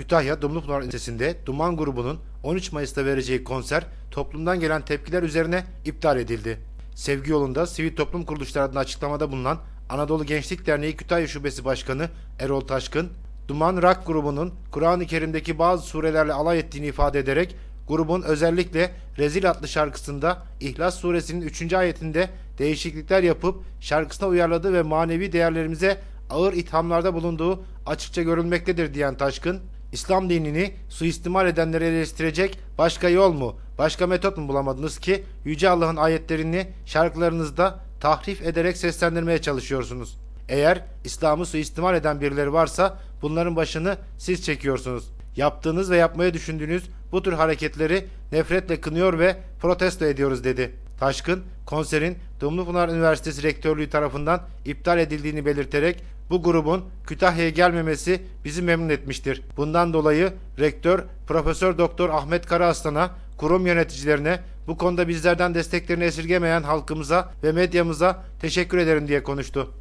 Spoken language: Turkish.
Kütahya Dumlupınar Lisesi'nde Duman grubunun 13 Mayıs'ta vereceği konser toplumdan gelen tepkiler üzerine iptal edildi. Sevgi yolunda sivil toplum kuruluşları adına açıklamada bulunan Anadolu Gençlik Derneği Kütahya Şubesi Başkanı Erol Taşkın, Duman Rock grubunun Kur'an-ı Kerim'deki bazı surelerle alay ettiğini ifade ederek grubun özellikle Rezil adlı şarkısında İhlas suresinin 3. ayetinde değişiklikler yapıp şarkısına uyarladığı ve manevi değerlerimize ağır ithamlarda bulunduğu açıkça görülmektedir diyen Taşkın, İslam dinini suistimal edenleri eleştirecek başka yol mu, başka metot mu bulamadınız ki Yüce Allah'ın ayetlerini şarkılarınızda tahrif ederek seslendirmeye çalışıyorsunuz? Eğer İslam'ı suistimal eden birileri varsa bunların başını siz çekiyorsunuz. Yaptığınız ve yapmayı düşündüğünüz bu tür hareketleri nefretle kınıyor ve protesto ediyoruz dedi. Taşkın, konserin Dumlupınar Üniversitesi Rektörlüğü tarafından iptal edildiğini belirterek bu grubun Kütahya'ya gelmemesi bizi memnun etmiştir. Bundan dolayı rektör Profesör Doktor Ahmet Karaaslan'a, kurum yöneticilerine, bu konuda bizlerden desteklerini esirgemeyen halkımıza ve medyamıza teşekkür ederim diye konuştu.